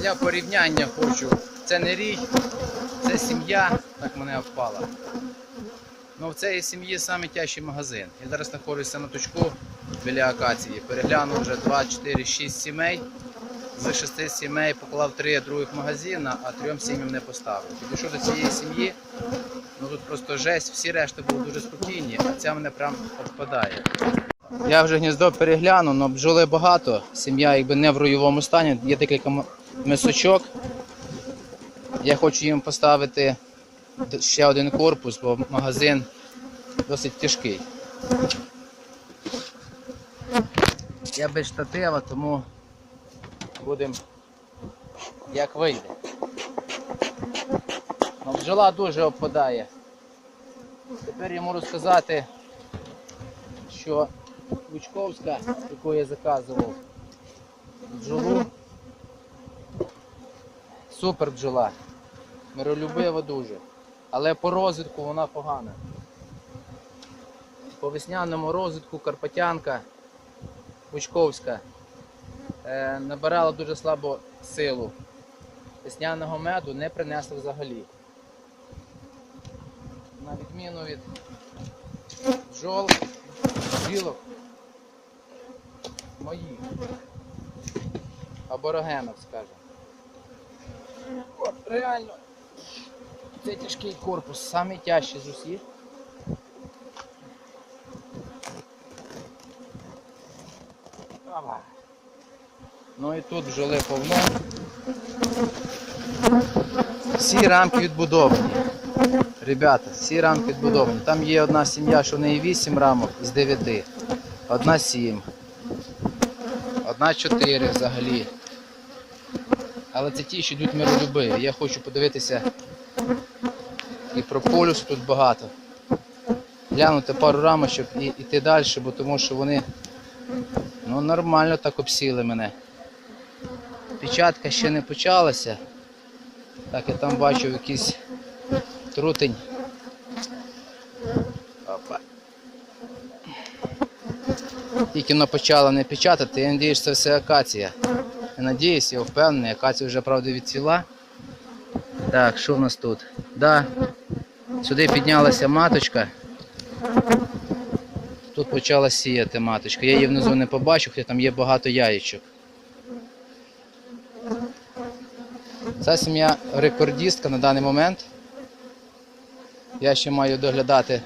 Для порівняння хочу. Це не рій, це сім'я, так мене впала. Ну, в цій сім'ї саме тяжчий магазин. Я зараз знаходжуся на точку біля акації. Переглянув вже 2, 4, 6 сімей. З 6 сімей поклав 3 других магазина, а трьом сім'ям не поставив. Підійшов до цієї сім'ї, ну тут просто жесть, всі решти були дуже спокійні, а ця мене прям обпадає. Я вже гніздо переглянув, але бджоли багато. Сім'я якби не в руйовому стані, є декілька мисочок. Я хочу їм поставити ще один корпус, бо магазин досить тяжкий. Я без штатива, тому будемо як вийде. Ну, бджола дуже обпадає. Тепер я можу сказати, що Лучковська, яку я заказував, бджолу. Супер бджола. Миролюбива дуже. Але по розвитку вона погана. По весняному розвитку Карпатянка, Лучковська е, набирала дуже слабо силу. Весняного меду не принесла взагалі. На відміну від бджол, бджілок моїх. Аборогенок, скажімо. От, реально. Це тяжкий корпус, самий тяжчий з усіх. Ну і тут бджоли повно. Всі рамки відбудовані. Ребята, всі рамки відбудовані. Там є одна сім'я, що в неї 8 рамок з 9. Одна 7. Одна 4 взагалі. Але це ті, що йдуть миролюбиві. Я хочу подивитися і про полюс тут багато. Глянути пару рамочок і йти далі, бо тому що вони ну, нормально так обсіли мене. Печатка ще не почалася. Так, я там бачив якийсь трутень. Опа. Тільки вона почала не печатати, я сподіваюся, це все акація. Я надіюсь, я впевнений, акація вже правда відцвіла. Так, що в нас тут? Да. Сюди піднялася маточка. Тут почала сіяти маточка. Я її внизу не побачив, хоча там є багато яєчок. Ця сім'я рекордістка на даний момент. Я ще маю доглядати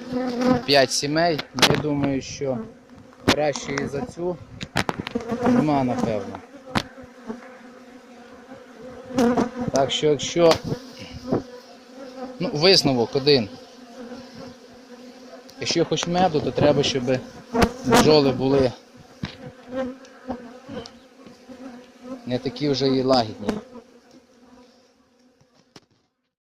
5 сімей. Я думаю, що краще і за цю нема, напевно. Так що, якщо ну, висновок один. Якщо хоч меду, то треба, щоб бджоли були не такі вже і лагідні.